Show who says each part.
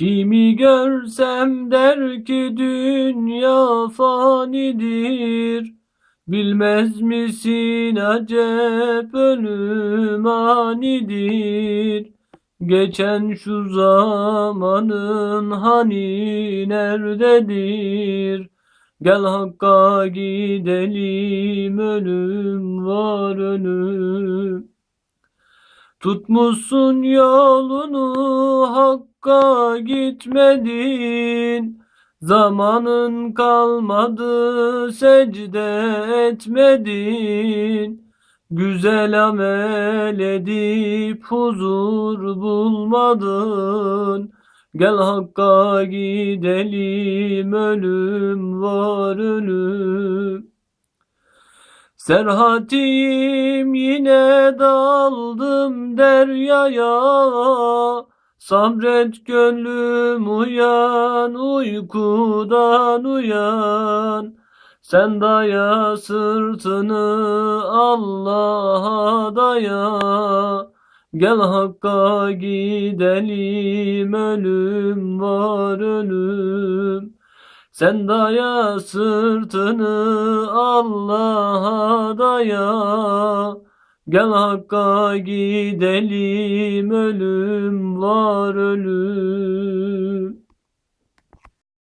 Speaker 1: Kimi görsem der ki dünya fanidir. Bilmez misin acep ölüm anidir. Geçen şu zamanın hani nerededir? Gel Hakk'a gidelim ölüm var ölüm. Tutmuşsun yolunu Hakk'a gitmedin. Zamanın kalmadı secde etmedin. Güzel amel edip huzur bulmadın. Gel Hakk'a gidelim ölüm var ölüm. Serhatiyim yine daldım deryaya. Sabret gönlüm uyan uykudan uyan. Sen daya sırtını Allah'a daya. Gel Hakk'a gidelim ölüm var ölüm. Sen daya sırtını Allah'a daya. Gel Hakk'a gidelim ölüm var ölüm.